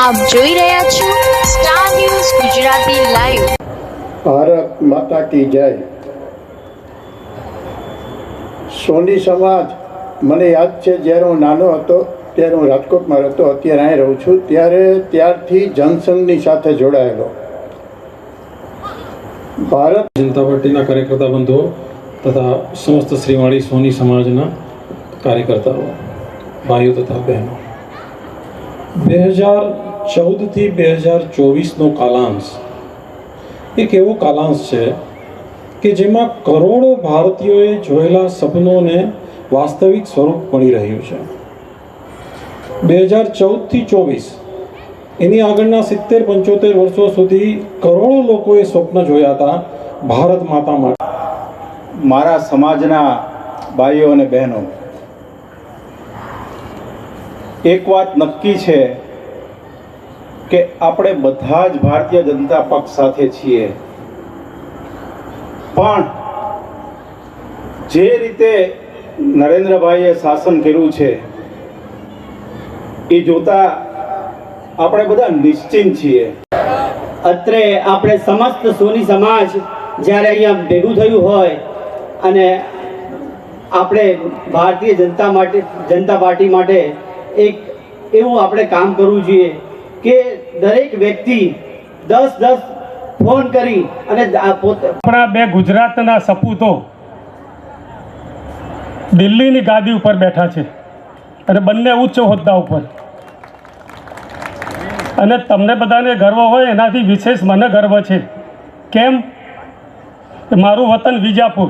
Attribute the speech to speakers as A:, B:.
A: આપ જોઈ રહ્યા છો Star News Gujarati live
B: Bharat માતા કી જય. સોની સમાજ મને યાદ છે જ્યારે હું નાનો હતો ત્યારે હું રાજકોટમાં રહેતો અત્યારે અહીં રહું છું ત્યારે ત્યારથી જનસંઘની સાથે જોડાયેલો. ભારત
C: જનતા પાર્ટીના કાર્યકર્તા બંધુઓ તથા સમસ્ત શ્રીવાળી સોની સમાજના કાર્યકર્તાઓ ભાઈઓ તથા બહેનો. બે હજાર ચૌદથી બે હજાર ચોવીસનો કાલાંશ. એક એવો કાલાંશ છે કે જેમાં કરોડો ભારતીયોએ જોયેલા સપનોને વાસ્તવિક સ્વરૂપ મળી રહ્યું છે. બે હજાર ચૌદથી ચોવીસ, એની આગળના સિત્તેર પંચોતેર વર્ષો સુધી કરોડો લોકોએ સ્વપ્ન જોયા હતા ભારત માતા માટે.
D: મારા સમાજના ભાઈઓ અને બહેનો, એક વાત નક્કી છે કે આપણે બધા જ ભારતીય જનતા પક્ષ સાથે છીએ. પણ જે રીતે નરેન્દ્રભાઈએ શાસન કર્યું છે, એ જોતા આપણે બધા નિશ્ચિંત છીએ.
E: અત્રે આપણે સમસ્ત સોની સમાજ જ્યારે અહીંયા ભેગું થયું હોય અને આપણે ભારતીય જનતા માટે, જનતા પાર્ટી માટે એક એવું આપણે કામ કરવું જોઈએ કે દરેક વ્યક્તિ દસ દસ ફોન કરી અને
F: આપણા બે ગુજરાતના સપૂતો દિલ્હીની ગાદી ઉપર બેઠા છે અને બંને ઉચ્ચ હોદ્દા ઉપર. અને તમને બધાને ગર્વ હોય, એનાથી વિશેષ મને ગર્વ છે. કેમ? મારું વતન વિજાપુર.